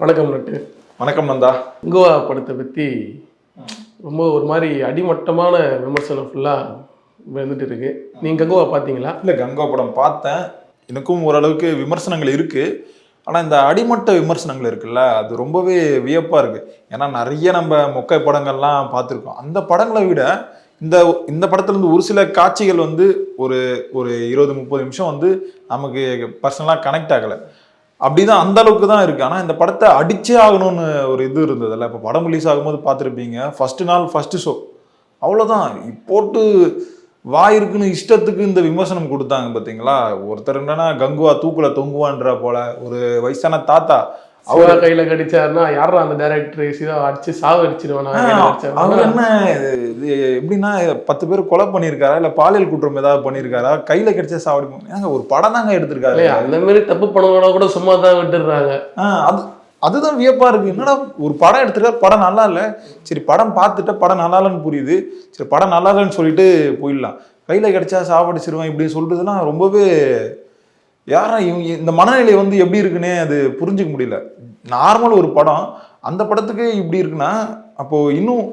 வணக்கம் நட்டு வணக்கம் நந்தா. கோவா படத்தை பற்றி ரொம்ப ஒரு மாதிரி அடிமட்டமான விமர்சனம் ஃபுல்லாக வந்துட்டு இருக்கு. நீங்கள் கங்கோவா பார்த்தீங்களா? இல்லை கங்கா படம் பார்த்தேன். எனக்கும் ஓரளவுக்கு விமர்சனங்கள் இருக்கு. ஆனால் இந்த அடிமட்ட விமர்சனங்கள் இருக்குல்ல அது ரொம்பவே வியப்பாக இருக்கு. ஏன்னா நிறைய நம்ம மொக்கை படங்கள்லாம் பார்த்துருக்கோம். அந்த படங்களை விட இந்த இந்த படத்துல இருந்து ஒரு சில காட்சிகள் வந்து ஒரு ஒரு இருபது முப்பது நிமிஷம் வந்து நமக்கு பர்சனலாக கனெக்ட் ஆகலை. அப்படிதான் அந்த அளவுக்கு தான் இருக்கு. ஆனால் இந்த படத்தை அடிச்சே ஆகணும்னு ஒரு இது இருந்ததுல்ல. இப்போ படம் ரிலீஸ் ஆகும்போது பார்த்துருப்பீங்க. ஃபர்ஸ்ட் நாள் ஃபர்ஸ்ட் ஷோ அவ்வளோதான் போட்டு வாயிருக்குன்னு இஷ்டத்துக்கு இந்த விமர்சனம் கொடுத்தாங்க பார்த்தீங்களா ஒருத்தர் என்னன்னா கங்குவா தூக்குல தொங்குவான்ற போல. ஒரு வயசான தாத்தா அவரை கையில் கடிச்சாருன்னா யாரா அந்த டேரக்டர் சீதா அடிச்சு சாவு அடிச்சிருவானா அவர் என்ன இது எப்படின்னா பத்து பேர் கொலை பண்ணியிருக்காரா? இல்ல பாலியல் குற்றம் ஏதாவது பண்ணியிருக்காரா? கையில கிடைச்ச சாவடி ஏங்க ஒரு படம் தாங்க எடுத்திருக்காரு. அந்த மாதிரி தப்பு பண்ணவனா கூட சும்மா தான் விட்டுடுறாங்க அது அதுதான் வியப்பா இருக்கு. என்னடா ஒரு படம் எடுத்திருக்காரு படம் நல்லா இல்ல. சரி படம் பார்த்துட்டு படம் நல்லா இல்லைன்னு புரியுது. சரி படம் நல்லா இல்லைன்னு சொல்லிட்டு போயிடலாம். கையில கிடைச்சா சாவடிச்சிருவேன் இப்படி சொல்றதுலாம் ரொம்பவே யாரா இவங்க இந்த மனநிலை வந்து எப்படி இருக்குன்னே அது புரிஞ்சுக்க முடியல. நார்மல் ஒரு படம் அந்த படத்துக்கு இப்படி இருக்குன்னா அப்போ இன்னும்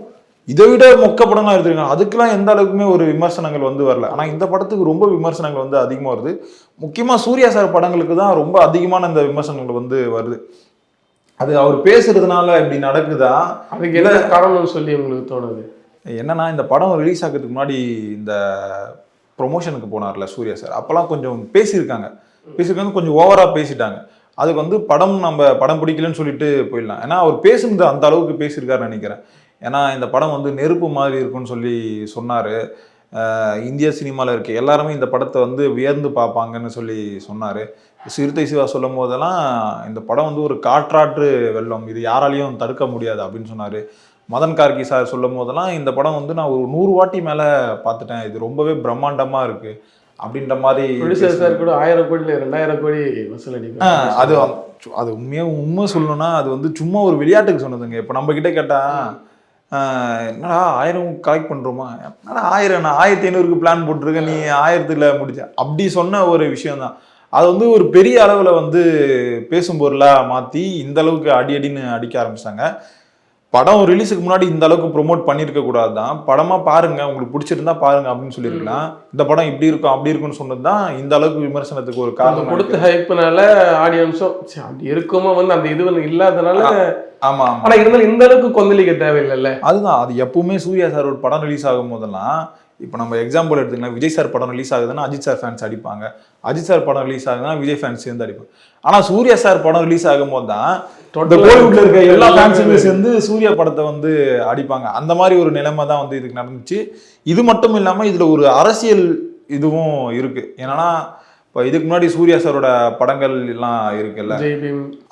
இதை விட மொக்க படம்லாம் எடுத்திருக்காங்க. அதுக்கெல்லாம் எந்த அளவுக்குமே ஒரு விமர்சனங்கள் வந்து வரல. ஆனா இந்த படத்துக்கு ரொம்ப விமர்சனங்கள் வந்து அதிகமா வருது. முக்கியமா சூர்யா சார் படங்களுக்கு தான் ரொம்ப அதிகமான இந்த விமர்சனங்கள் வந்து வருது. அது அவர் பேசுறதுனால இப்படி நடக்குதா? அதுக்கு என்ன காரணம்னு சொல்லி உங்களுக்கு தோணுது? என்னன்னா இந்த படம் ரிலீஸ் ஆகிறதுக்கு முன்னாடி இந்த ப்ரொமோஷனுக்கு போனார்ல சூர்யா சார். அப்போல்லாம் கொஞ்சம் பேசியிருக்காங்க. பேசியிருக்காங்க கொஞ்சம் ஓவரா பேசிட்டாங்க. அதுக்கு வந்து படம் நம்ம படம் பிடிக்கலன்னு சொல்லிட்டு போயிடலாம். ஏன்னா அவர் பேசுனது அந்த அளவுக்கு பேசியிருக்காருன்னு நினைக்கிறேன். ஏன்னா இந்த படம் வந்து நெருப்பு மாதிரி இருக்கும்னு சொல்லி சொன்னார். இந்திய சினிமாவில் இருக்க எல்லாருமே இந்த படத்தை வந்து வியர்ந்து பார்ப்பாங்கன்னு சொல்லி சொன்னார். சிறுத்தை சிவா சொல்லும் போதெல்லாம் இந்த படம் வந்து ஒரு காற்றாற்று வெள்ளம். இது யாராலையும் தடுக்க முடியாது அப்படின்னு சொன்னார். மதன் கார்கி சார் சொல்லும் போதெல்லாம் இந்த படம் வந்து நான் ஒரு நூறு வாட்டி மேலே பார்த்துட்டேன். இது ரொம்பவே பிரம்மாண்டமாக இருக்குது அப்படின்ற மாதிரி ப்ரொடியூசர் சார் கூட ஆயிரம் கோடியில் ரெண்டாயிரம் கோடி வசூல் அடிக்கும். அது அது உண்மையாக உண்மை சொல்லணும்னா அது வந்து சும்மா ஒரு விளையாட்டுக்கு சொன்னதுங்க. இப்போ நம்ம கிட்ட கேட்டா ஆ, என்னடா ஆயிரம் கலெக்ட் பண்றோமா? என்னடா ஆயிரம் நான் ஆயிரத்தி ஐநூறுக்கு பிளான் போட்டிருக்கேன் நீ ஆயிரத்துல முடிச்ச. அப்படி சொன்ன ஒரு விஷயம் தான் அது வந்து ஒரு பெரிய அளவுல வந்து பேசும் பொருளா மாத்தி இந்த அளவுக்கு அடி அடின்னு அடிக்க ஆரம்பிச்சாங்க. படம் ரிலீஸுக்கு முன்னாடி இந்த அளவுக்கு ப்ரோமோட் பண்ணியிருக்க கூடாது தான் படமா பாருங்க உங்களுக்கு பிடிச்சிருந்தா பாருங்க அப்படின்னு சொல்லியிருக்கலாம். இந்த படம் இப்படி இருக்கும் அப்படி இருக்கும்னு சொன்னது தான் இந்த அளவுக்கு விமர்சனத்துக்கு ஒரு காரணம் கொடுத்த ஹைப்னால ஆடியன்ஸும் அப்படி இருக்குமோ வந்து அந்த இது இல்லாதனால ஆமா ஆமா. ஆனா இருந்தாலும் இந்த அளவுக்கு கொந்தளிக்க தேவையில்லைல்ல. அதுதான் அது எப்பவுமே சூர்யா சார் ஒரு படம் ரிலீஸ் ஆகும் போதெல்லாம் இப்போ நம்ம எக்ஸாம்பிள் எடுத்துக்கலாம் விஜய் சார் படம் ரிலீஸ் ஆகுதுன்னா அஜித் சார் ஃபேன்ஸ் அடிப்பாங்க. அஜித் சார் படம் ரிலீஸ் ஆகுதுன்னா விஜய் ஃபேன்ஸ் சேர்ந்து அடிப்பாங்க. ஆனா சூர்யா சார் படம் ரிலீஸ் ஆகும் போது தான் கோலிவுட்ல இருக்க எல்லா ஃபேன்ஸுமே சேர்ந்து சூர்யா படத்தை வந்து அடிப்பாங்க. அந்த மாதிரி ஒரு நிலைமை தான் வந்து இதுக்கு நடந்துச்சு. இது மட்டும் இல்லாம இதுல ஒரு அரசியல் இதுவும் இருக்கு. என்னன்னா இப்போ இதுக்கு முன்னாடி சூர்யா சாரோட படங்கள் எல்லாம் இருக்குல்ல?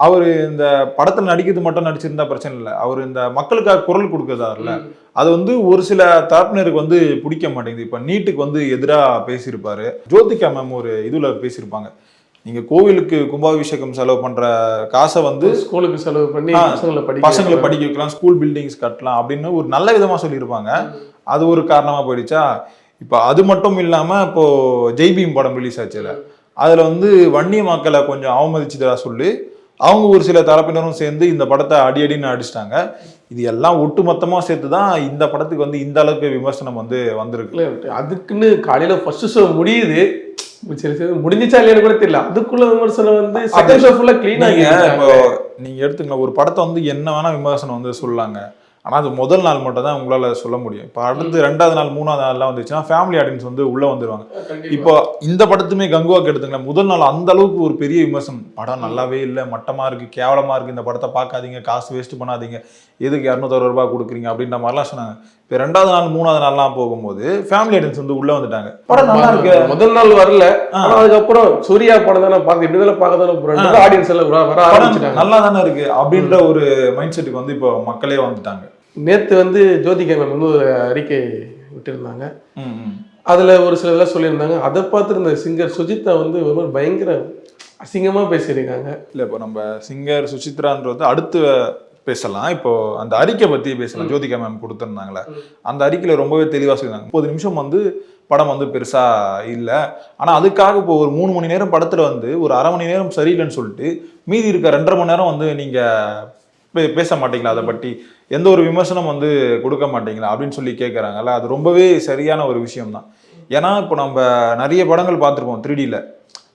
அவர் இந்த படத்துல நடிக்கிறது மட்டும் நடிச்சிருந்தா பிரச்சனை இல்லை. அவர் இந்த மக்களுக்காக குரல் கொடுக்கறதாருல அது வந்து ஒரு சில தரப்பினருக்கு வந்து பிடிக்க மாட்டேங்குது. இப்போ நீட்டுக்கு வந்து எதிராக பேசியிருப்பாரு. ஜோதிகா மேம் ஒரு இதுல பேசியிருப்பாங்க. நீங்க கோவிலுக்கு கும்பாபிஷேகம் செலவு பண்ற காசை வந்து ஸ்கூலுக்கு செலவு பண்ணி பசங்களை படிக்க வைக்கலாம். ஸ்கூல் பில்டிங்ஸ் கட்டலாம் அப்படின்னு ஒரு நல்ல விதமா சொல்லியிருப்பாங்க. அது ஒரு காரணமா போயிடுச்சா? இப்போ அது மட்டும் இல்லாம இப்போ ஜெய்பீம் படம் ரிலீஸ் ஆச்சுல. அதுல வந்து வன்னிய மக்களை கொஞ்சம் அவமதிச்சதா சொல்லி அவங்க ஒரு சில தரப்பினரும் சேர்ந்து இந்த படத்தை அடி அடின்னு அடிச்சிட்டாங்க. இது எல்லாம் ஒட்டுமொத்தமா சேர்த்து தான் இந்த படத்துக்கு வந்து இந்த அளவுக்கு விமர்சனம் வந்து வந்திருக்கு. அதுக்குன்னு காலையில ஃபர்ஸ்ட் ஷோ முடியுது. சரி சரி முடிஞ்சிச்சா இல்லையான்னு கூட தெரியல. அதுக்குள்ள விமர்சனம் வந்து செகண்ட் ஷோ ஃபுல்லா க்ளீன் நீங்க இப்போ ஆகி நீங்க எடுத்துக்கலாம் ஒரு படத்தை வந்து என்ன வேணா விமர்சனம் வந்து சொல்லலாங்க. ஆனா அது முதல் நாள் மட்டும் தான் உங்களால சொல்ல முடியும். இப்போ அடுத்து ரெண்டாவது நாள் மூணாவது நாள்லாம் வந்துச்சுன்னா ஃபேமிலி ஆடியன்ஸ் வந்து உள்ள வந்துருவாங்க. இப்போ இந்த படத்துமே கங்குவாக்கு எடுத்துங்களேன் முதல் நாள் அந்த அளவுக்கு ஒரு பெரிய விமர்சனம். படம் நல்லாவே இல்லை மட்டமா இருக்கு கேவலமா இருக்கு இந்த படத்தை பார்க்காதீங்க காசு வேஸ்ட் பண்ணாதீங்க எதுக்கு இரநூத்தறுபது ரூபாய் கொடுக்குறீங்க அப்படின்ற மாதிரிலாம் சொன்னாங்க. இப்போ ரெண்டாவது நாள் மூணாவது நாள்லாம் போகும்போது ஃபேமிலி ஆடியன்ஸ் வந்து உள்ள வந்துட்டாங்க. படம் நல்லா இருக்கு. முதல் நாள் வரல. அதுக்கப்புறம் சூர்யா படம் தானே பார்த்து இப்படி தானே பார்க்க தானே ஆடியன்ஸ் எல்லாம் நல்லா தானே இருக்கு அப்படின்ற ஒரு மைண்ட் செட்டுக்கு வந்து இப்போ மக்களே வந்துட்டாங்க. நேத்து வந்து ஜோதிகா மேம் வந்து ஒரு அறிக்கை விட்டிருந்தாங்க. அதுல ஒரு சில இதெல்லாம் சொல்லியிருந்தாங்க. அதை பார்த்து இந்த சிங்கர் சுஜிதா வந்து ஒரு மாதிரி பயங்கர அசிங்கமா பேசியிருக்காங்க. இல்லை இப்போ நம்ம சிங்கர் சுசித்ரான்றது அடுத்த பேசலாம். இப்போ அந்த அறிக்கை பத்தி பேசலாம். ஜோதிகா மேம் கொடுத்துருந்தாங்களே. அந்த அறிக்கையில ரொம்பவே தெளிவா சொல்லியிருந்தாங்க. முப்பது நிமிஷம் வந்து படம் வந்து பெருசா இல்ல. ஆனா அதுக்காக இப்போ ஒரு மூணு மணி நேரம் படத்துல வந்து ஒரு அரை மணி நேரம் சரியில்லைன்னு சொல்லிட்டு மீதி இருக்க ரெண்டரை மணி நேரம் வந்து நீங்க பே- பேச மாட்டீங்களா? அதை பற்றி எந்த ஒரு விமர்சனம் வந்து கொடுக்க மாட்டீங்களா அப்படின்னு சொல்லி கேட்குறாங்கல்ல அது ரொம்பவே சரியான ஒரு விஷயம் தான் ஏன்னா இப்போ நம்ம நிறைய படங்கள் பார்த்துருப்போம் த்ரீடியில்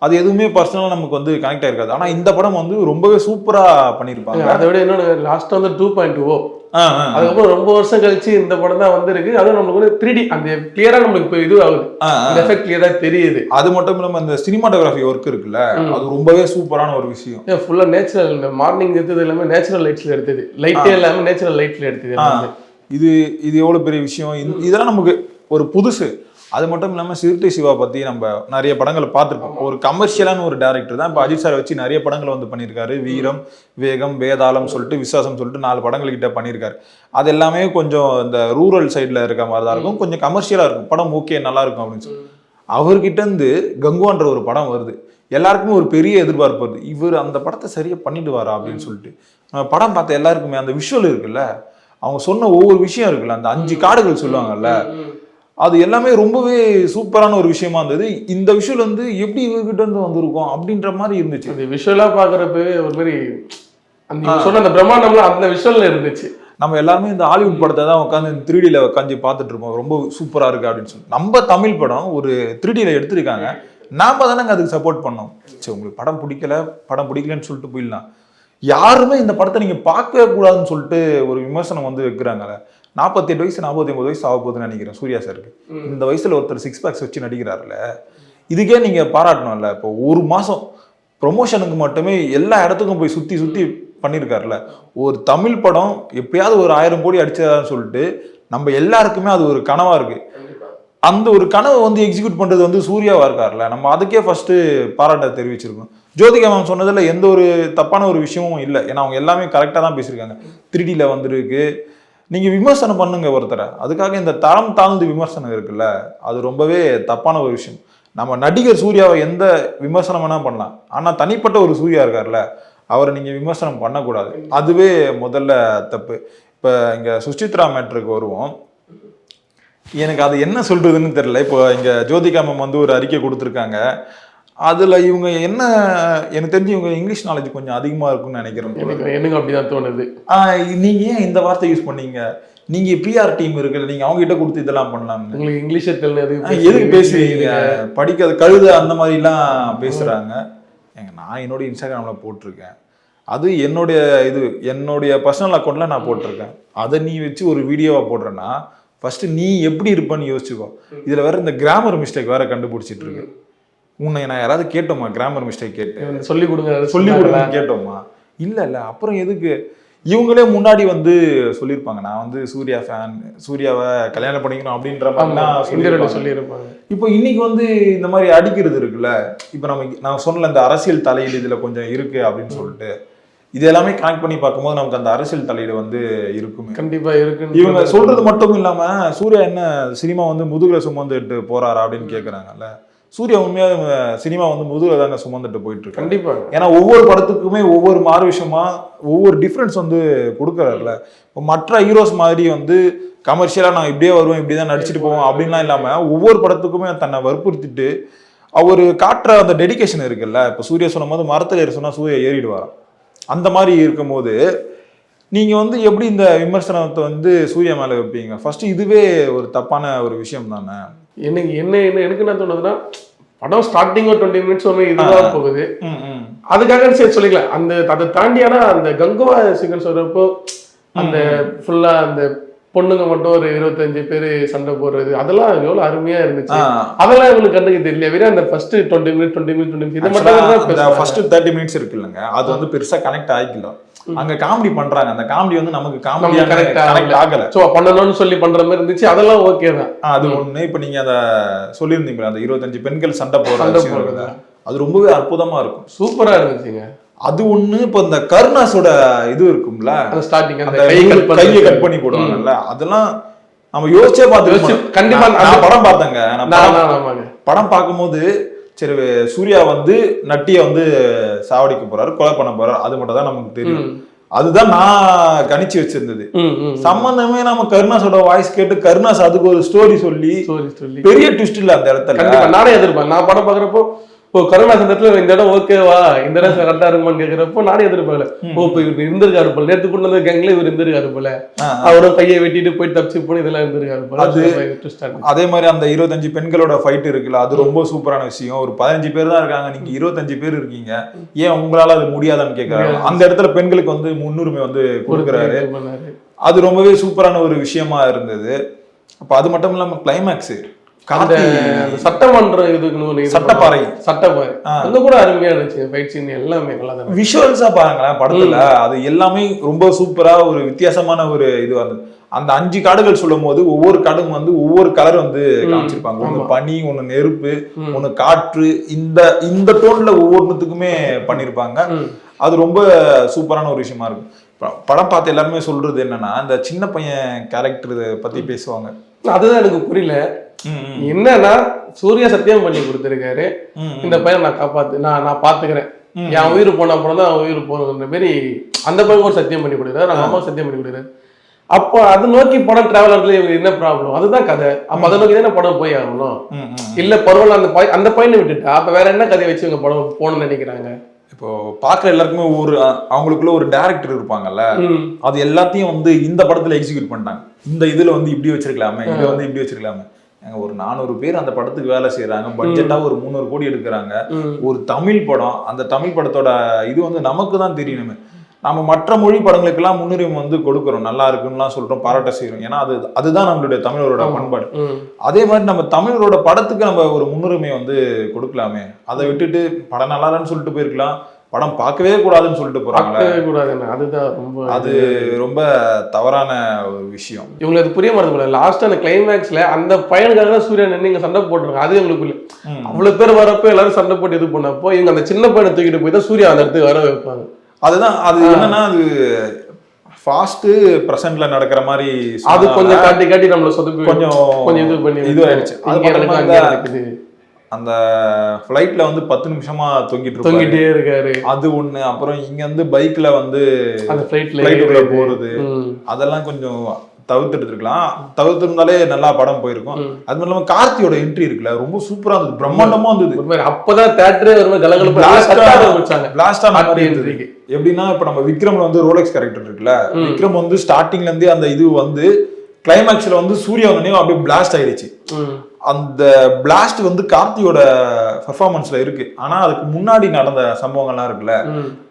அது எதுவுமே பர்சனலாக நமக்கு வந்து கனெக்ட் ஆயிருக்காது. ஆனால் இந்த படம் வந்து ரொம்பவே சூப்பராக பண்ணியிருப்பாங்க அதை விட இன்னொன்று லாஸ்ட் வந்து டூ பாயிண்ட் ஓ அதுக்கப்புறம் ரொம்ப வருஷம் கழிச்சு இந்த படம் தான் வந்திருக்கு. அதுவும் நம்மளுக்கு வந்து த்ரீ டி அந்த கிளியரா நம்மளுக்கு இப்போ இது ஆகுது. அந்த எஃபெக்ட் கிளியரா தெரியுது. அது மட்டும் இல்லாமல் இந்த சினிமாட்டோகிராஃபி ஒர்க் இருக்குல்ல அது ரொம்பவே சூப்பரான ஒரு விஷயம். ஃபுல்லா நேச்சுரல் மார்னிங் எடுத்தது எல்லாமே நேச்சுரல் லைட்ஸ்ல எடுத்தது. லைட்டே எல்லாமே நேச்சுரல் லைட்ல எடுத்தது. இது இது எவ்வளோ பெரிய விஷயம்? இதெல்லாம் நமக்கு ஒரு புதுசு. அது மட்டும் இல்லாமல் சிறுத்தை சிவா பற்றி நம்ம நிறைய படங்களை பார்த்துருப்போம். ஒரு கமர்ஷியலான ஒரு டேரக்டர் தான். இப்போ அஜித் சார் வச்சு நிறைய படங்களை வந்து பண்ணியிருக்காரு. வீரம் வேகம் வேதாளம் சொல்லிட்டு விசுவாசம் சொல்லிட்டு நாலு படங்கள் கிட்ட பண்ணியிருக்காரு. அது எல்லாமே கொஞ்சம் இந்த ரூரல் சைடில் இருக்க மாதிரி தான் இருக்கும் கொஞ்சம் கமர்ஷியலாக இருக்கும். படம் ஓகே நல்லா இருக்கும் அப்படின்னு சொல்லி. அவர்கிட்ட இருந்து கங்குவான்ற ஒரு படம் வருது. எல்லாருக்குமே ஒரு பெரிய எதிர்பார்ப்பு வருது. இவர் அந்த படத்தை சரியா பண்ணிடுவாரா அப்படின்னு சொல்லிட்டு. படம் பார்த்த எல்லாருக்குமே அந்த விஷுவல் இருக்குல்ல. அவங்க சொன்ன ஒவ்வொரு விஷயம் இருக்குல்ல. அந்த அஞ்சு காடுகள் சொல்லுவாங்கல்ல. அது எல்லாமே ரொம்பவே சூப்பரான ஒரு விஷயமா இருந்தது. இந்த விஷுவல் வந்து எப்படி இவர்கிட்ட இருந்து வந்திருக்கும் அப்படின்ற மாதிரி இருந்துச்சு. அது விஷுவலா பாக்குறப்பவே ஒரு மாதிரி அந்த சொன்ன அந்த பிரம்மாண்டம்லாம் அந்த விஷுவல்ல இருந்துச்சு. நம்ம எல்லாருமே இந்த ஹாலிவுட் படத்தை தான் உட்காந்து த்ரீ டியில் உட்காந்து பார்த்துட்டு இருப்போம் ரொம்ப சூப்பராக இருக்கு அப்படின்னு சொல்லி. நம்ம தமிழ் படம் ஒரு த்ரீ டியில் எடுத்திருக்காங்க. நாம தானங்க அதுக்கு சப்போர்ட் பண்ணோம். சரி உங்களுக்கு படம் பிடிக்கல படம் பிடிக்கலன்னு சொல்லிட்டு போயிடலாம். யாருமே இந்த படத்தை நீங்க பார்க்கவே கூடாதுன்னு சொல்லிட்டு ஒரு விமர்சனம் வந்து வைக்கிறாங்கல்ல. நாற்பத்தெட்டு வயசு நாற்பத்தி ஒன்பது வயசு ஆக போகுதுன்னு நினைக்கிறேன் சூர்யா சாருக்கு இந்த வயசுல ஒருத்தர் சிக்ஸ் பேக்ஸ் வச்சு நடிக்கிறாருல்ல இதுக்கே நீங்க பாராட்டணும்ல இப்போ ஒரு மாசம் ப்ரொமோஷனுக்கு மட்டுமே எல்லா இடத்துக்கும் போய் சுத்தி சுத்தி பண்ணியிருக்காருல்ல ஒரு தமிழ் படம் எப்படியாவது ஒரு ஆயிரம் கோடி அடிச்சதான்னு சொல்லிட்டு நம்ம எல்லாருக்குமே அது ஒரு கனவா இருக்கு. அந்த ஒரு கனவை வந்து எக்ஸிக்யூட் பண்றது வந்து சூர்யாவா இருக்கார்ல நம்ம அதுக்கே ஃபர்ஸ்ட் பாராட்ட தெரிவிச்சிருக்கோம். ஜோதிகா மேம் சொன்னதுல எந்த ஒரு தப்பான ஒரு விஷயமும் இல்லை. ஏன்னா அவங்க எல்லாமே கரெக்டாக தான் பேசியிருக்காங்க. த்ரீடியில் வந்திருக்கு. நீங்கள் விமர்சனம் பண்ணுங்க ஒருத்தரை. அதுக்காக இந்த தரம் தாழ்ந்து விமர்சனம் இருக்குல்ல அது ரொம்பவே தப்பான ஒரு விஷயம். நம்ம நடிகர் சூர்யாவை எந்த விமர்சனம் வேணா பண்ணலாம். ஆனால் தனிப்பட்ட ஒரு சூர்யா இருக்கார்ல அவரை நீங்கள் விமர்சனம் பண்ணக்கூடாது. அதுவே முதல்ல தப்பு. இப்போ இங்கே சுசித்ரா மேட்ருக்கு வருவோம். எனக்கு அது என்ன சொல்கிறதுன்னு தெரியல. இப்போ இங்கே ஜோதிகா மேம் வந்து ஒரு அறிக்கை கொடுத்துருக்காங்க. அதுல இவங்க என்ன எனக்கு தெரிஞ்சு இவங்க இங்கிலீஷ் நாலேஜ் கொஞ்சம் அதிகமா இருக்கும்னு நினைக்கிறேன் எனக்கு அப்படிதான் தோணுது. ஆஹ் நீங்க ஏன் இந்த வார்த்தை யூஸ் பண்ணீங்க? நீங்க பிஆர் டீம் இருக்குல்ல நீங்க அவங்க கிட்ட கொடுத்து இதெல்லாம் பண்ணலாம்னு. உங்களுக்கு இங்கிலீஷ் தெரியல ஆஹ் எதுக்கு பேசுறீங்க? படிக்காத கழுத அந்த மாதிரிலாம் பேசுறாங்க. ஏங்க நான் என்னோட இன்ஸ்டாகிராம்ல போட்டிருக்கேன். அது என்னுடைய இது என்னுடைய பர்சனல் அக்கௌண்ட்ல நான் போட்டிருக்கேன். அதை நீ வச்சு ஒரு வீடியோவா போடுறேன்னா ஃபர்ஸ்ட் நீ எப்படி இருப்பன்னு யோசிச்சுக்கோ. இதுல வேற இந்த கிராமர் மிஸ்டேக் வேற கண்டுபிடிச்சிட்டு இருக்கு. உன்னை நான் யாராவது கேட்டோமா? கிராமர் மிஸ்டேக் கேட்டு. சொல்லி கொடுங்க சொல்லி கொடுங்க கேட்டோமா? இல்ல இல்ல. அப்புறம் எதுக்கு? இவங்களே முன்னாடி வந்து சொல்லியிருப்பாங்க. நான் வந்து சூர்யா ஃபேன் சூர்யாவை கல்யாணம் பண்ணிக்கணும் அப்படின்ற மாதிரிலாம் இன்டர்வியூல சொல்லியிருப்பாங்க. இப்போ இன்னைக்கு வந்து இந்த மாதிரி அடிக்கிறது இருக்குல்ல? இப்போ நம்ம நான் சொன்னல இந்த அரசியல் தலையீடு இதுல கொஞ்சம் இருக்கு அப்படின்னு சொல்லிட்டு. இது எல்லாமே கனெக்ட் பண்ணி பார்க்கும்போது நமக்கு அந்த அரசியல் தலையீடு வந்து இருக்குமே. கண்டிப்பா இருக்குன்னு இவங்க சொல்றது மட்டும் இல்லாம சூர்யா என்ன சினிமா வந்து முதுகுல சுமந்துட்டு போறாரா அப்படின்னு கேக்குறாங்கல்ல? சூர்யா உண்மையா சினிமா வந்து முதுகுல தாங்க சுமந்துட்டு போயிட்டு இருக்காரு. கண்டிப்பா. ஏன்னா ஒவ்வொரு படத்துக்குமே ஒவ்வொரு மாறு விஷயமா ஒவ்வொரு டிஃப்ரென்ஸ் வந்து கொடுக்குறாருல. இப்போ மற்ற ஹீரோஸ் மாதிரி வந்து கமர்ஷியலாக நான் இப்படியே வருவேன் இப்படி தான் நடிச்சிட்டு போவோம் அப்படின்லாம் இல்லாமல் ஒவ்வொரு படத்துக்குமே தன்னை வற்புறுத்திட்டு அவர் காட்டுற அந்த டெடிகேஷன் இருக்குல்ல. இப்போ சூர்யா சொன்ன போது மரத்தில் ஏறி சொன்னால் சூர்யா ஏறிடுவாராம். அந்த மாதிரி இருக்கும்போது நீங்கள் வந்து எப்படி இந்த விமர்சனத்தை வந்து சூர்யா மேலே வைப்பீங்க? ஃபர்ஸ்ட் இதுவே ஒரு தப்பான ஒரு விஷயம் தானே? எனக்கு என்ன என்ன எனக்கு என்ன தோணுதுன்னா படம் ஸ்டார்டிங் ஒரு டுவெண்ட்டி மினிட்ஸ் ஒன்று இதுவாக போகுது. அதுக்காக சரி சொல்லிக்கலாம் அந்த அதை தாண்டி ஆனா அந்த கங்குவா சீக்வன்ஸ் வரப்போ அந்த ஃபுல்லா அந்த பொண்ணுங்க மட்டும் ஒரு இருபத்தஞ்சு பேர் சண்டை போடுறது அதெல்லாம் எவ்வளவு அருமையா இருந்துச்சு. அதெல்லாம் இவனுக்கு கண்ணுக்கு தெரியல வெறும் அந்த first twenty minute twenty minute twenty இது மட்டும். ஃபர்ஸ்ட் தேர்ட்டி மினிட்ஸ் இருக்கு இல்லைங்க. அது வந்து பெருசா கனெக்ட் ஆகிக்கல. அங்க காமெடி பண்றாங்க. அந்த காமெடி வந்து நமக்கு காமெடி கனெக்ட் ஆகல. சோ பண்ணணும்னு சொல்லி பண்ற மாதிரி இருந்துச்சு. அதெல்லாம் ஓகே தான். அது ஒண்ணு. இப்ப நீங்க அத சொல்லியிருந்தீங்களா அந்த இருபத்தஞ்சு பெண்கள் சண்டை போடுற அது ரொம்பவே அற்புதமா இருக்கும். சூப்பரா இருந்துச்சுங்க. அது ஒண்ணு இப்ப இந்த கருணாஸோட இது இருக்கும்ல ஸ்டார்டிங் அந்த கையை கட் பண்ணி போடுவாங்கல்ல அதெல்லாம் நம்ம யோசிச்சே பார்த்து கண்டிப்பா நான் படம் பார்த்தேங்க. படம் பார்க்கும்போது சரி சூர்யா வந்து நட்டியை வந்து சாவடிக்க போறாரு கொலை பண்ண போறாரு. அது மட்டும் தான் நமக்கு தெரியும். அதுதான் நான் கணிச்சு வச்சிருந்தது. சம்பந்தமே நம்ம கருணாஸோட வாய்ஸ் கேட்டு கருணாஸ் அதுக்கு ஒரு ஸ்டோரி சொல்லி பெரிய ட்விஸ்ட் இல்ல அந்த இடத்துல. நானே எதிர்ப்பேன். நான் படம் பாக்குறப்போ ஓ கருணாசன் இடத்துல இந்த இடம் ஓகேவா இந்த இடம் கரெக்டா இருக்குமான்னு கேக்குறப்போ நானே எதிர்பார்க்கல. ஓ இப்போ இவர் இருந்திருக்காரு போல. நேத்து கொண்டு வந்த கேங்ல இவர் இருந்திருக்காரு போல. அவரும் கையை வெட்டிட்டு போய் தப்பிச்சு போய் இதெல்லாம் இருந்திருக்காரு போல. அது- மாதிரி அந்த இருபத்தஞ்சு பெண்களோட ஃபைட் இருக்குல்ல அது ரொம்ப சூப்பரான விஷயம். ஒரு பதினஞ்சு பேர் தான் இருக்காங்க. நீங்க இருபத்தஞ்சு பேர் இருக்கீங்க. ஏன் உங்களால அது முடியாதான்னு கேக்குறாங்க அந்த இடத்துல பெண்களுக்கு வந்து முன்னுரிமை வந்து கொடுக்குறாரு. அது ரொம்பவே சூப்பரான ஒரு விஷயமா இருந்தது. அப்ப அது மட்டும் இல்லாம கிளைமேக்ஸ் அந்த அந்த சட்டமன்ற இதுக்குன்னு ஒண்ணு இது சட்டப்பாறை. சட்டப்பாறை. அங்க கூட அருமையா இருந்துச்சு. ஃபைட் சீன் எல்லாமே நல்லா. விஷுவல்ஸா பாருங்களேன் படத்துல. அது எல்லாமே ரொம்ப சூப்பரா ஒரு வித்தியாசமான ஒரு இது வந்தது அந்த அஞ்சு காடுகள் சொல்லும் போது ஒவ்வொரு காடும் வந்து ஒவ்வொரு கலர் வந்து காமிச்சிருப்பாங்க. ஒண்ணு. பனி ஒண்ணு நெருப்பு. ஒண்ணு காற்று. இந்த இந்த டோன்ல ஒவ்வொன்றுத்துக்குமே பண்ணிருப்பாங்க. அது ரொம்ப சூப்பரான ஒரு விஷயமா இருக்கும். படம் பார்த்து எல்லாருமே சொல்றது என்னன்னா இந்த சின்ன பையன் கேரக்டர் பத்தி பேசுவாங்க. அதுதான் எனக்கு புரியல. என்னன்னா சூர்யா சத்தியம் பண்ணி கொடுத்திருக்காரு. இந்த பையன் நான் காப்பாத்து நான் நான் பாத்துக்கிறேன். என் உயிர் போனா தான் அவன் உயிர் போகணுன்ற மாதிரி அந்த பையன் ஒரு சத்தியம் பண்ணி கொடுக்குறாரு நம்ம அம்மா சத்தியம் பண்ணி கொடுக்குறாரு. அப்போ அது நோக்கி படம் டிராவல் ஆகுறதுல இவங்க என்ன ப்ராப்ளம் அதுதான் கதை. அப்ப அதை நோக்கி தானே படம் போய் ஆகணும். இல்ல பரவாயில்ல அந்த அந்த பையனை விட்டுட்டா அப்ப வேற என்ன கதையை வச்சு இவங்க படம் போகணும்னு நினைக்கிறாங்க? இப்போ பாக்குற எல்லாருக்குமே ஒரு அவங்களுக்குள்ள ஒரு டைரக்டர் இருப்பாங்கல்ல. அது எல்லாத்தையும் வந்து இந்த படத்துல எக்ஸிக்யூட் பண்ணிட்டாங்க. இந்த இதுல வந்து இப்படி வச்சிருக்கலாமே இதை வந்து இப்படி வச்சிருக்கலாமே. ஏங்க ஒரு நானூறு பேர் அந்த படத்துக்கு வேலை செய்யறாங்க பட்ஜெட்டா ஒரு முந்நூறு கோடி எடுக்கிறாங்க. ஒரு தமிழ் படம் அந்த தமிழ் படத்தோட இது வந்து நமக்கு தான் தெரியணுமே. நம்ம மற்ற மொழி படங்களுக்கெல்லாம் முன்னுரிமை வந்து கொடுக்குறோம். நல்லா இருக்குன்னுலாம் சொல்றோம் பாராட்ட செய்றோம். ஏன்னா அது அதுதான் நம்மளுடைய தமிழரோட. பண்பாடு. அதே மாதிரி நம்ம தமிழரோட படத்துக்கு நம்ம ஒரு முன்னுரிமை வந்து கொடுக்கலாமே. அதை விட்டுட்டு படம் நல்லா இல்லைன்னு சொல்லிட்டு போயிருக்கலாம். படம் பார்க்கவே கூடாதுன்னு சொல்லிட்டு பார்க்கவே கூடாதுன்னு. அதுதான் ரொம்ப அது ரொம்ப தவறான ஒரு விஷயம். இவங்களுக்கு அது புரிய மாட்டேங்குது போல. லாஸ்ட் அந்த கிளைமேக்ஸ்ல அந்த பையனுக்காக தான் சூர்யா நின்று இங்க சண்டை போட்டுருக்காங்க. அது எங்களுக்கு ம். அவ்வளவு பேர் வரப்போ எல்லாரும் சண்டை போட்டு இது பண்ணப்போ இவங்க அந்த சின்ன பையனை தூக்கிட்டு போய் தான் சூர்யா அந்த இடத்துக்கு வர வைப்பாங்க. அதுதான் அது என்னன்னா அது ஃபாஸ்ட் பிரசன்ட்ல நடக்கிற மாதிரி அது. கொஞ்சம் காட்டி காட்டி நம்மள சொதப்பி கொஞ்சம் கொஞ்சம் இது பண்ணி. அது மட்டும் அங்க நடக்குது அந்த ஃப்ளைட்ல வந்து பத்து நிமிஷமா தொங்கிட்டு தொங்கிட்டே இருக்காரு. அது ஒண்ணு. அப்புறம் இங்க வந்து பைக்ல வந்து அந்த ஃபிளைட்ல உள்ள போறது. அதெல்லாம் கொஞ்சம் தவிர்த்துட்டு இருக்கலாம். தவிர்த்திருந்தாலே நல்லா படம் போயிருக்கும். அது மட்டும் இல்லாம கார்த்தியோட என்ட்ரி இருக்குல்ல ரொம்ப சூப்பரா இருந்தது. பிரம்மாண்டமா இருந்தது. அப்பதான் தேட்டரே மாதிரி கலகலப்பு. பிளாஸ்ட் ஆன மாதிரி இருந்தது. எப்படின்னா இப்ப நம்ம விக்ரம்ல வந்து ரோலெக்ஸ் கேரக்டர் இருக்குல்ல. விக்ரம் வந்து ஸ்டார்டிங்ல இருந்தே அந்த இது வந்து கிளைமேக்ஸ்ல வந்து சூர்யா வந்தோடனே அப்படியே பிளாஸ்ட் ஆயிடுச்சு. அந்த பிளாஸ்ட் வந்து கார்த்தியோட பெர்ஃபார்மன்ஸ்ல இருக்கு ஆனா அதுக்கு முன்னாடி நடந்த சம்பவங்கள்லாம் இருக்குல்ல.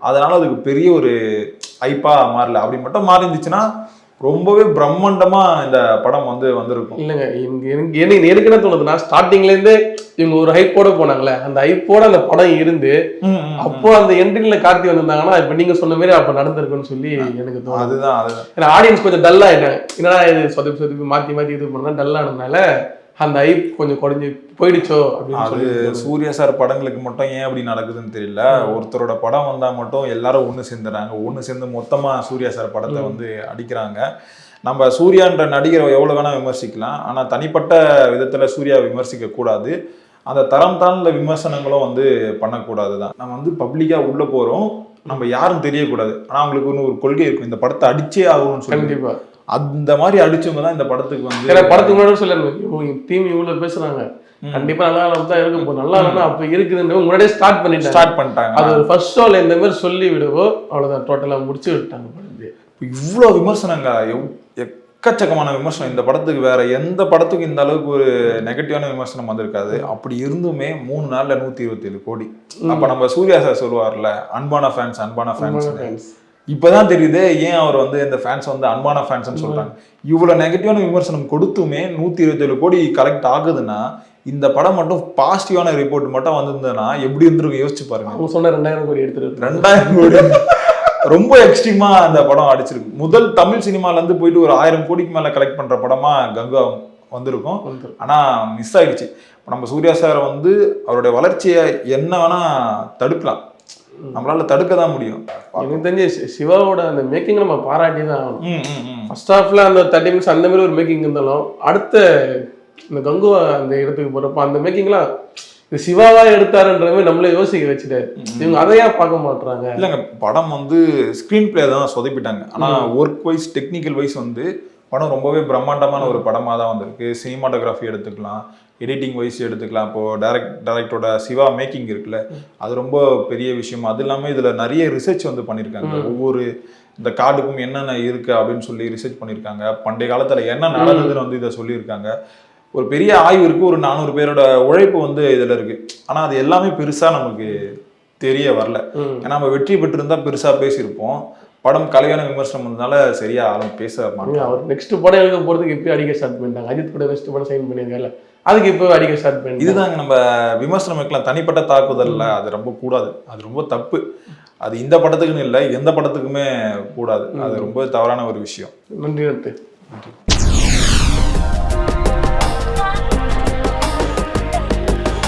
அதனால அதுக்கு பெரிய ஒரு ஐப்பா மாறல அப்படி மட்டும் மாறி இருந்துச்சுன்னா ரொம்பவே பிரம்மாண்டமா இந்த படம் வந்து வந்திருக்கும். இல்லைங்க இங்க எனக்கு எனக்கு என்ன தோணுதுன்னா ஸ்டார்டிங்ல இருந்தே இவங்க ஒரு ஹைப்போட போனாங்களே அந்த ஹைப்போட அந்த படம் இருந்து. அப்போ அந்த என்ட்ரில கார்த்தி வந்திருந்தாங்கன்னா இப்ப நீங்க சொன்ன மாதிரி அப்ப நடந்திருக்குன்னு சொல்லி எனக்கு தோணுது. அதுதான் அதுதான். ஆடியன்ஸ் கொஞ்சம் டல் ஆயிட்டாங்க. என்னடா இது சொதப்பி சொதப்பி மாத்தி மாத்தி இது பண்ணா டல் ஆனதுனால அந்த ஐப் கொஞ்சம் குறைஞ்சு போயிடுச்சோ அப்படின்னு அது. சூர்யா சார் படங்களுக்கு மட்டும் ஏன் அப்படி நடக்குதுன்னு தெரியல. ஒருத்தரோட படம் வந்தா மட்டும் எல்லாரும் ஒண்ணு சேர்ந்துறாங்க. ஒண்ணு சேர்ந்து மொத்தமா சூர்யா சார் படத்தை வந்து அடிக்கிறாங்க. நம்ம சூர்யான்ற நடிகரை எவ்வளவு வேணா விமர்சிக்கலாம். ஆனா தனிப்பட்ட விதத்துல சூர்யா விமர்சிக்க கூடாது. அந்த தரம் தாழ்ந்த விமர்சனங்களும் வந்து பண்ணக்கூடாது தான் நம்ம வந்து பப்ளிக்கா உள்ள போறோம். நம்ம யாரும் தெரியக்கூடாது. ஆனா அவங்களுக்கு ஒன்று ஒரு கொள்கை இருக்கும். இந்த படத்தை அடிச்சே ஆகணும்னு சொல்லி கண்டிப்பா. அந்த மாதிரி அடிச்சவங்க தான் இந்த படத்துக்கு வந்து படத்துக்கு முன்னாடி சொல்லிருந்தேன் டீம் இவ்வளவு பேசுறாங்க. கண்டிப்பா நல்லா இல்லாம தான் இருக்கும். இப்போ நல்லா இல்லைன்னா அப்ப இருக்குதுன்னு முன்னாடியே ஸ்டார்ட் பண்ணிட்டாங்க. ஸ்டார்ட் பண்ணிட்டாங்க. அது ஃபர்ஸ்ட் ஷோல இந்த மாதிரி சொல்லி விடுவோ அவ்வளவுதான். டோட்டலா முடிச்சு விட்டாங்க. இவ்வளோ விமர்சனங்க எக்கச்சக்கமான விமர்சனம். இந்த படத்துக்கு வேற எந்த படத்துக்கும் இந்த அளவுக்கு ஒரு நெகட்டிவான விமர்சனம் வந்திருக்காது. அப்படி இருந்துமே மூணு நாள்ல நூத்தி இருபத்தேழு கோடி. அப்ப நம்ம சூர்யா சார் சொல்லுவார்ல அன்பான ஃபேன்ஸ் அன்பான ஃபேன்ஸ். இப்பதான் தெரியுது ஏன் அவர் வந்து இந்த ஃபேன்ஸ் வந்து அன்பான ஃபேன்ஸ்னு சொல்றாங்க. இவ்வளவு நெகட்டிவான விமர்சனம் கொடுத்துமே நூத்தி இருபத்தேழு கோடி கலெக்ட் ஆகுதுன்னா இந்த படம் மட்டும் பாசிட்டிவான ரிப்போர்ட் மட்டும் வந்திருந்ததுன்னா எப்படி இருந்திருக்கும்? யோசிச்சு பாருங்க. அவங்க சொன்ன ரெண்டாயிரம் கோடி எடுத்துட்டு ரெண்டாயிரம் கோடி. ரொம்ப எக்ஸ்ட்ரீமா அந்த படம் அடிச்சிருக்கு. முதல் தமிழ் சினிமால இருந்து போயிட்டு ஒரு ஆயிரம் கோடிக்கு மேல கலெக்ட் பண்ற படமா கங்கா வந்திருக்கும். ஆனா மிஸ் ஆயிடுச்சு. நம்ம சூர்யா சார் வந்து அவருடைய வளர்ச்சியை என்ன வேணா தடுக்கலாம். நம்மளால தடுக்க தான் முடியும் எனக்கு தெரிஞ்சு சிவாவோட அந்த மேக்கிங் நம்ம பாராட்டி தான் ஆகணும். ஃபர்ஸ்ட் ஹாஃப்ல அந்த தேர்ட்டி மினிட்ஸ் அந்த மாதிரி ஒரு மேக்கிங் இருந்தாலும் அடுத்த இந்த கங்குவா அந்த இடத்துக்கு போறப்ப அந்த மேக்கிங்லாம் இது சிவாவா எடுத்தாருன்ற மாதிரி நம்மளே யோசிக்க வச்சுட்டாரு இவங்க அதையா பார்க்க மாட்றாங்க? இல்லைங்க படம் வந்து ஸ்க்ரீன் பிளே தான் சொதப்பிட்டாங்க. ஆனா ஒர்க் வைஸ் டெக்னிக்கல் வைஸ் வந்து படம் ரொம்பவே பிரம்மாண்டமான ஒரு படமா தான் வந்திருக்கு. சினிமாட்டோகிராஃபி எடுத்துக்கலாம். எடிட்டிங் வைஸ் எடுத்துக்கலாம். இப்போ டேரக்ட் டேரக்டரோட சிவா மேக்கிங் இருக்குல்ல அது ரொம்ப பெரிய விஷயம். அது இல்லாமல் இதுல நிறைய ரிசர்ச் வந்து பண்ணியிருக்காங்க ஒவ்வொரு இந்த கார்டுக்கும் என்னென்ன இருக்கு அப்படின்னு சொல்லி ரிசர்ச் பண்ணியிருக்காங்க பண்டைய காலத்துல என்ன நடந்ததுன்னு வந்து இதை சொல்லியிருக்காங்க. ஒரு பெரிய ஆய்வு இருக்கு. ஒரு நானூறு பேரோட உழைப்பு வந்து இதுல இருக்கு. ஆனா அது எல்லாமே பெருசா நமக்கு தெரிய வரல. ஏன்னா நம்ம வெற்றி பெற்றிருந்தா பெருசா பேசியிருப்போம். படம் கலையான விமர்சனம் வந்ததுனால சரியா யாரும் பேச மாட்டோம் அவர் நெக்ஸ்ட் படம் எடுக்க போறதுக்கு இப்பயே அடிக்க ஸ்டார்ட் பண்ணிட்டாங்க? அஜித் கூட நெக்ஸ்ட் படம் சைன் பண்ணியிருக்காங்கல்ல அதுக்கு இப்போ அடிக்க ஸ்டார்ட் பண்ணி இதுதாங்க நம்ம விமர்சனம் வைக்கலாம் தனிப்பட்ட தாக்குதல்ல அது ரொம்ப கூடாது. அது ரொம்ப தப்பு. அது இந்த படத்துக்குன்னு இல்லை எந்த படத்துக்குமே கூடாது. அது ரொம்ப தவறான ஒரு விஷயம். நன்றி நன்றி.